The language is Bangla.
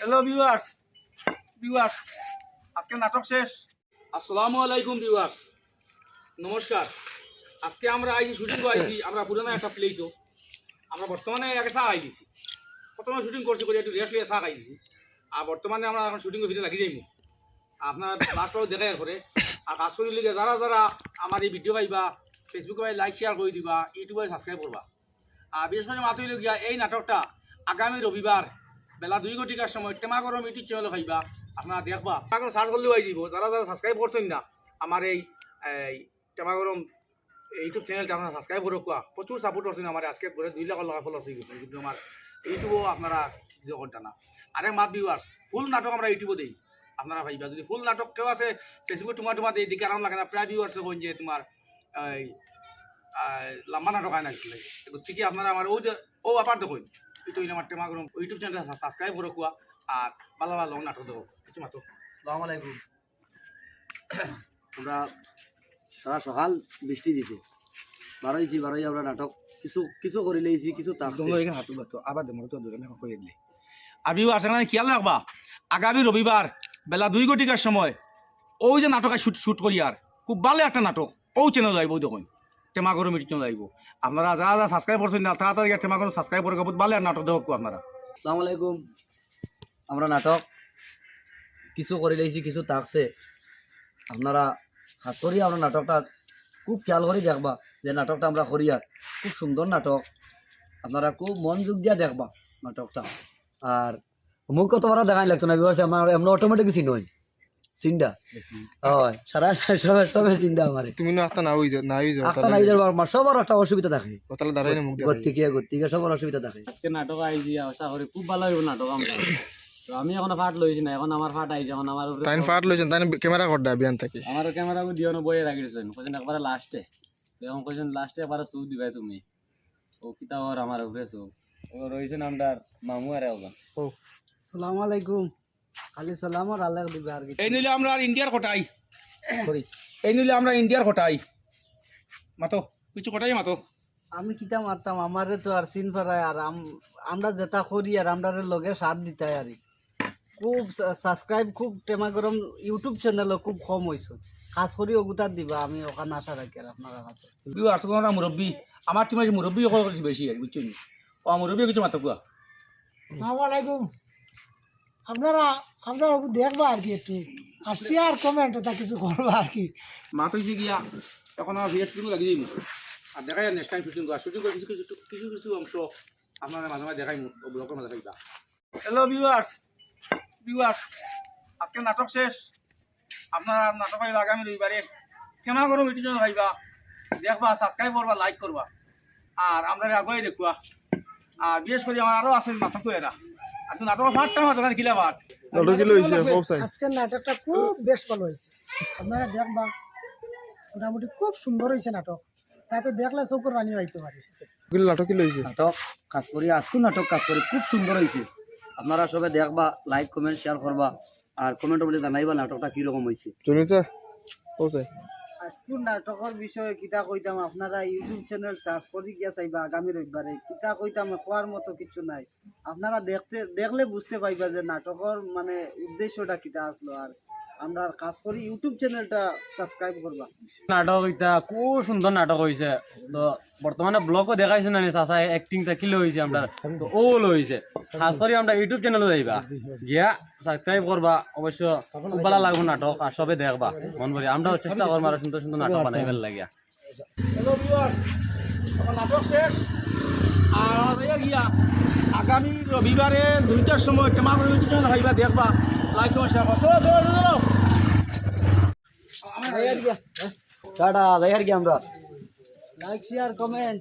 হ্যালো ভিউয়ার্স ভিউয়ার্স আজকে নাটক শেষ। আসসালামু আলাইকুম ভিউয়ার্স নমস্কার। আজকে আমরা আইছি শুটিং আইছি। আমরা পুরানো একটা প্লেসও আমরা বর্তমানে আগে চা আই দিছি। প্রথমে শুটিং করছি করে, একটু রেস্ট লিয়ে চা খাই দিছি। আর বর্তমানে আমরা এখন শুটিং ভিডিও লাগি যাইনি আপনার লাস্ট পাও দেখাই করে আর কাজ করি লিগে যারা যারা আমার এই ভিডিও পাইবা ফেসবুকে পাই লাইক শেয়ার করে দিবা ইউটিউবে সাবস্ক্রাইব করবা। আর বিশেষ করে মাতুই লগিয়া এই নাটকটা আগামী রবিবার বেলা দুই ঘটিকার সময় টেমা গরম ইউটিউব চ্যানেলে পাইবা আপনারা দেখবা। এখন সার্চ করলেও আই যাব যারা যারা সাবস্ক্রাইব করছেন না আমার এই এই টেমা গরম ইউটিউব চ্যানেলটা আপনারা সাবস্ক্রাইব করে কোয়া প্রচুর সাপোর্ট করছেন আমার আজকে করে দুই লাখ লাখ ফলোয়ার্স হয়ে গেছে কিন্তু আমার ইউটিউবও আপনারা কিছু করতেন না। আরে মাত ভিউয়ার্স ফুল নাটক আমরা ইউটিউবে দিই। আপনারা ভাইবা, যদি ফুল নাটক কেউ আছে ফেসবুক তোমার তোমার দিকে আরাম লাগে না প্রায় ভিউয়ার্স কইন যে তোমার এই লম্বা নাটক হয় না গতিকে আপনারা আমার ও যে ও আপার দেখুন। এটা হইলে আমার টেমা গরম ইউটিউব চ্যানেলটা সাবস্ক্রাইব করে কোয়া আর ভালো ভালো নাটক দেখো। কিছু মাত্র। সালাম আলাইকুম। আমরা সারা সকাল বৃষ্টি দিছে। বারোইছি বারোই আমরা নাটক কিছু কিছু করে লেছি কিছু হাঁটু বাতো আবার দেবো তো দোকানে কয়ে দিলে। আর ভিউয়ার্স এখানে খেয়াল রাখবা। আগামী রবিবার বেলা দুই ঘটিকার সময় ওই যে নাটক শুট শুট করি আর খুব ভালো একটা নাটক। ও চ্যানেল যাইব দেখুন। টেমা গরম ইউটিউব চ্যানেল যাইব আপনারা যারা যারা সাবস্ক্রাইব করছেন না, তাড়াতাড়ি টেমা গরম সাবস্ক্রাইব করে বহুত ভালো নাটক দেখো আপনারা। সালাম আলাইকুম। আমরা নাটক কিছু করে লেছি কিছু তাকছে আপনারা খাস করি আমরা নাটকটা খুব খেয়াল করে দেখবা যে নাটকটা আমরা করি আর। খুব সুন্দর নাটক। আপনারা খুব মনোযোগ দিয়া দেখবা নাটকটা। আর মুখ কত বড় দেখাই লাগতো না বিবাস আমার এমন অটোমেটিক চিনই চিন্তা? হয়। সারা সবে সবে চিন্তা আমার। তুমি না একটা না হই না হই যাও একটা নাই যাবার আমার সবার একটা অসুবিধা থাকে। তাহলে দাঁড়াই না মুখ দেখাই গতিকে গতিকে সবার অসুবিধা থাকে। আজকে নাটক আইছি আশা করি খুব ভালো হইব নাটক আমরা। তো আমি এখনও ফাট লইছি না এখন আমার ফাট আইছে এখন আমার উপরে ফাট লইছেন তাই ক্যামেরা কর দা বিয়ান থাকি। আমার ক্যামেরা দিও না বইয়ে রাখি দিছেন কইছেন একবারে লাস্টে তো এখন কইছেন লাস্টে একবারে চুপ দিবাই তুমি। ও কিতা ওর আমার উপরে চুপ। ও রইছেন আমরার মামু আর এখন সালাম আলাইকুম। খালি সালাম আর আল্লাহ দিবে আর এই নিলে আমরা আর ইন্ডিয়ার কোটাই। সরি। এই নিলে আমরা ইন্ডিয়ার কোটাই। মাতো কিছু কোটাই মাতো? আমি কিতা মারতাম আমারে তো আর সিন ফেরায় আর আমরা যেটা করি আর আমরা লগে সাথ দিতাই আর খুব সাবস্ক্রাইব খুব টেমা গরম ইউটিউব চ্যানেলও খুব কম হয়েছে খাস করি ওগুতার দিবা আমি ওখানে আশা রাখি আর আপনারা কাছে মুরব্বী। আমার টিমের মুরব্বী বেশি আর বুঝছেন? ও মুরব্বী কিছু মাতো কুয়া আসসালামাইকুম আপনারা আপনারা দেখবা আর কি একটু। আর শেয়ার কমেন্ট তা কিছু করবা আর কি। মাতো হয়েছে গিয়া এখন আমার ভিডিও শুটিং লাগি যাইমু আর দেখাই নেক্সট টাইম শুটিং করা। শুটিং করে কিছু কিছু কিছু কিছু অংশ আপনারা মাঝে মাঝে দেখাই ব্লগের মাঝে দেখাইবা হ্যালো ভিউয়ার্স ভিউয়ার্স আজকে নাটক শেষ। আপনারা নাটক হইবা আগামী রবিবারে কেমন করো মিটিং ভাইবা দেখবা সাবস্ক্রাইব করবা লাইক করবা। আর আমরা আগুয়াই দেখুয়া আর বিশেষ করে আমার আরও আছে নাটক এরা দোকান কিলা কি নাটকটা খুব বেশ ভালো হয়েছে। আপনারা দেখবা মোটামুটি খুব সুন্দর হয়েছে নাটক। যাতে দেখলে চকুর রানি হইতে পারে। গুলো নাটক কি লইছে নাটক কাজ করি আজকে নাটক কাজ করি খুব সুন্দর হয়েছে। আপনারা সবাই দেখবা লাইক কমেন্ট শেয়ার করবা আর কমেন্ট মধ্যে জানাইবা নাটকটা কীরকম হয়েছে শুনিছে খুব চাই আজকুর নাটকের বিষয়ে কিতা কইতাম আপনারা ইউটিউব চ্যানেল সার্চ করে গিয়া চাইবা আগামী রবিবারে। কিতা কইতাম কোয়ার মতো কিছু নাই। আপনারা দেখতে দেখলে বুঝতে পাইবা যে নাটকের মানে উদ্দেশ্যটা কিতা আসলো আর আমরা কাজ করি। ইউটিউব চ্যানেলটা সাবস্ক্রাইব করবা। নাটক এটা খুব সুন্দর নাটক হয়েছে তো বর্তমানে ব্লগও দেখাইছে না চাচা অ্যাক্টিংটা কি হয়েছে আমরা। তো ও হয়েছে খাস করে আমরা ইউটিউব চ্যানেলে যাইবা। গিয়া সাবস্ক্রাইব করবা। অবশ্য খুব ভালো লাগবে নাটক আর সবে দেখবা। মন ভরি। আমরাও চেষ্টা করব আরও সুন্দর সুন্দর নাটক বানাইবার লাগিয়া। হ্যালো ভিউয়ার্স এখন নাটক শেষ। আর গিয়া আগামী রবিবারে দুইটার সময় করে মিটিং ভাইবা দেখবা। লাইক করো চলো চলো কি আমরা লাইক শেয়ার কমেন্ট